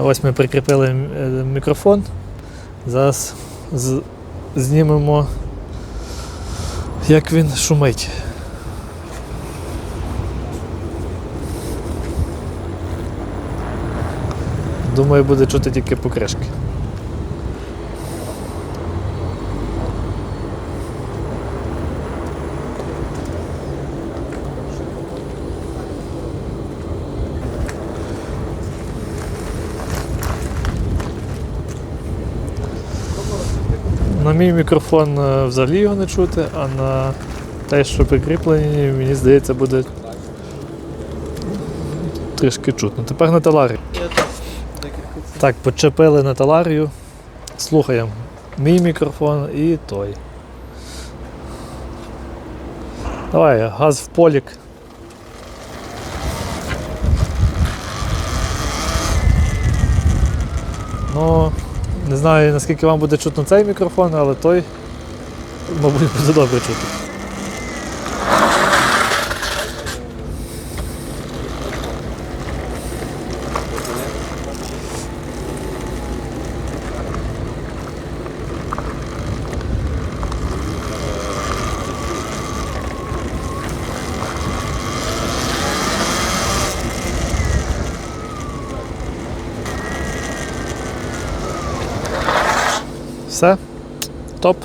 Ось ми прикріпили е, мікрофон. Зараз знімемо, як він шумить. Думаю, буде чути тільки покришки. На мій мікрофон е, взагалі його не чути, а на те, що прикріплені, мені здається, буде трішки чутно. Тепер на таларі. Так, почепили на таларію. Слухаємо. Мій мікрофон і той. Давай, газ в полік. Ну, не знаю, наскільки вам буде чутно цей мікрофон, але той, мабуть, буде добре чути. Все? Топ.